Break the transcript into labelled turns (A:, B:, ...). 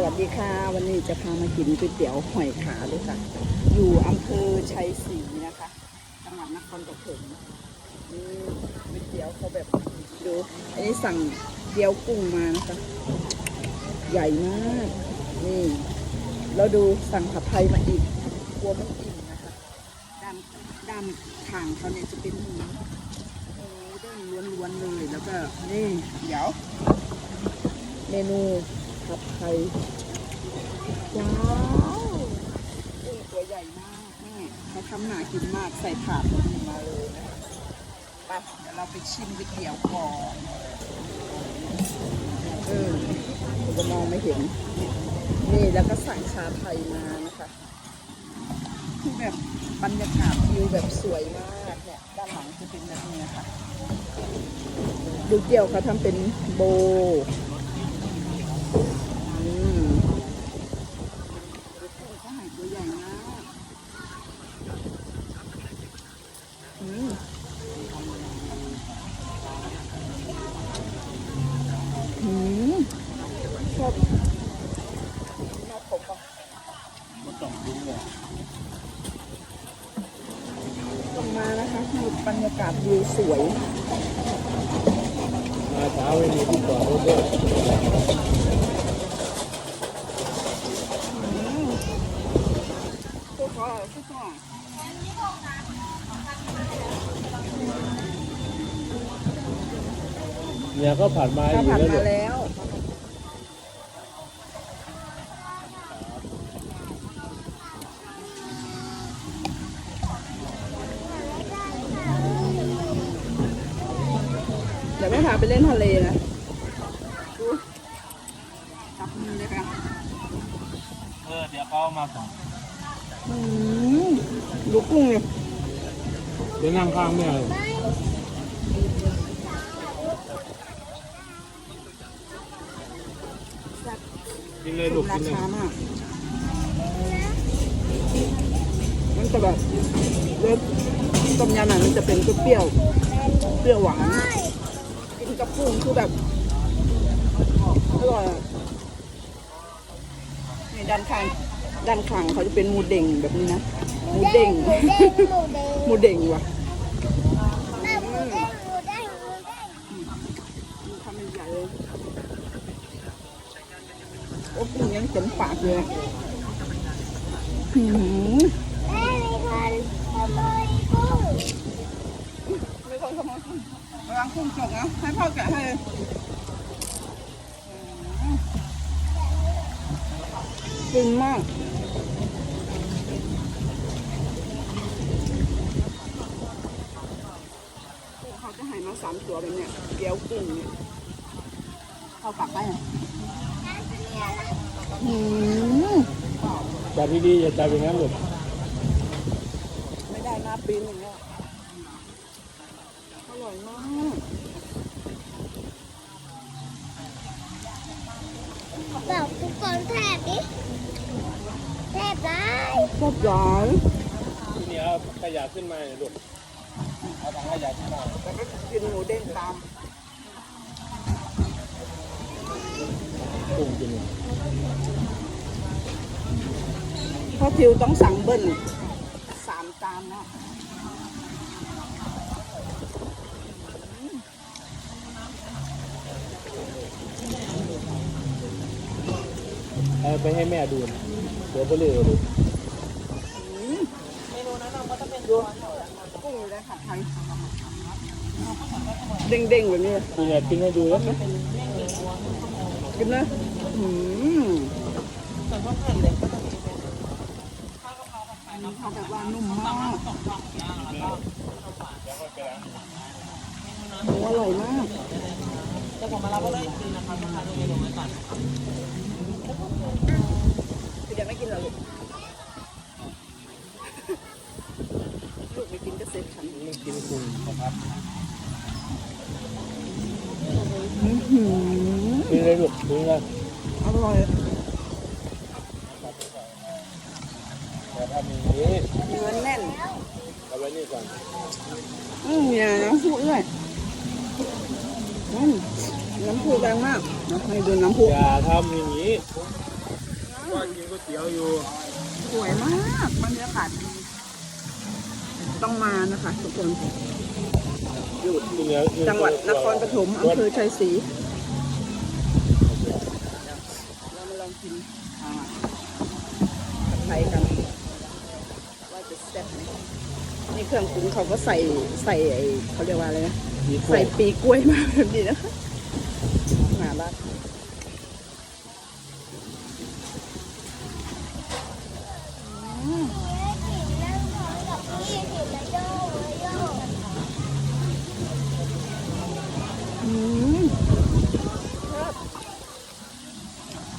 A: สวัสดีค่ะ วันนี้จะพามากินก๋วยเตี๋ยวหอยขาเลยค่ะ อยู่อำเภอชัยศรีนะคะจังหวัดนครปฐมนี่ก๋วยเตี๋ยวเขาแบบดูอันนี้สั่งเกี๊ยวกุ้งมานะคะใหญ่มากนี่แล้วดูสั่งผัดไทยมาอีกกลัวไม่อิ่มนะคะด้านด้านข้างเขาเนี่ยจะเป็นหมูหมูเด้งล้วนๆเลยแล้วก็นี่เดี๋ยว เมนู ผัดไทยว้าวอุ้ยตัวใหญ่มากนี่เขาทำหนากินมากใส่ถาดมาเลยนะคะไปเดี๋ยวเราไปชิมก๋วยเตี๋ยวก่อนเออผมจะมองไม่เห็น นี่แล้วก็สั่งชาไทยมานะคะคือแบบบรรยากาศวิวแบบสวยมากเนี่ยด้านหลังจะเป็นแบบนี้นะคะดูเกี่ยวเขาทำเป็นโบ อืมกุ้งเขาหายตัวใหญ่มากอืมอืมชอบน่าผมอะ
B: ก็ต้องดูเลย
A: ลงมานะคะคือบรรยา กาศวิวสวย
B: มาเช้าไม่มีที่จอดรถด้วย
A: อืมพวกเขาอะพวกเขาอะ
B: เนี่ยก็ผ่านมาอ
A: ถ้า
B: ยู่
A: ผ่าน
B: แล้ว
A: ไปเล่นทะเลนะดูจับมือเลยค่ะ
B: เออเดี๋ยวเขามาส่ง
A: อืมดูกุ้งเนี่ย
B: เดี๋ยวนั่งข้างแม่เลยกินเลยลูก
A: รา
B: กินเลย
A: คามากมันจะแบบรสต้มยำอะมันจะเป็นเปรี้ยวๆเปรี้ยวหวาน กินกับกุ้งคือแบบอร่อยอะนี่ด้านข้างด้านข้างเขาจะเป็นหมูเด้งแบบนี้นะหมูเด้ง
C: หมูเด้งหมูเด้ง
A: หมูเด้งว่ะ
C: แม่หมูเด้งหมูเด้งหมูเด้ง
A: ทำเป็นใหญ่เลยโอ้กุ้งยังเต็มปากเลยอะหืม
C: แม่มีคนขโมยกุ้ง
A: ไม่ต้องขโมยกุ้ง ระวังกุ้งจกนะให้พ่อแกะให้อืมฟินมากกุ้งเขาจะให้มาสามตัวแบบเนี้ยเกี๊ยวกุ้งเนี่ยเข้าปากไปอะอืม
B: จับดีๆอย่าจับอย่างนั้นลูก
A: ไม่ได้หน้าปีนอย่างเงี้ย อร่อยมาก
C: บอกทุกคนแทบดิแทบได้
A: ชอบหวาน
B: ทีนี้เอาขยะขึ้นมาเลยลูกเอาถังขยะขึ้นมา
A: แต่ก็กินหมูเด้งตาม
B: กุ้งกินเลย
A: เพราะทิวต้องสั่งเบิ้ลสามจานเนาะ
B: เอาไปให้แม่ดูนะเดี๋ยวไปเลยลูก
A: เมนูนั้นเราก็จะเป็นตัวกุ้งอยู่ในผัดไทยเด้งๆแบบนี้เลย
B: คุณอยากกินให้ดูแล้วไหม
A: กินนะอืมเขาแบบว่านุ่มมากหมูอร่อยมากจะผมมารับก็ได้กินนะคะลูกค้าดูเมนูไว้ก่อนคือยังไม่กินเหรอลูก ลูกไม่กินก็เซ็ตฉัน
B: ไม่กินกุ้งนะครับ
A: อื้อหือ
B: กิ นเลยลูกกินเลย
A: อร่อย
B: แต่ทำอย่างนี้
A: เนื้อแน่น
B: เอาไว้นี่ก่อน
A: อืมเนี่ยน้ำพุด้วยอืมน้ำพุแรงมากนะให้ดูน้ำพุ
B: อย่าทำอย่างนี้ว่ากินก๋วยเตี๋ยวอยู่
A: สวยมากบรรยากาศดีต้องมานะคะทุกคน จังหวัดนครปฐมอำเภอชัยศรีเรามาลองกินผัดไทยกันว่าจะแซ่บไหมนี่เครื่องปรุงเขาก็ใส่ใส่เขาเรียกว่าอะไรนะใส่ปีกล้วยมาแบบนี้นะหนาบ้านอ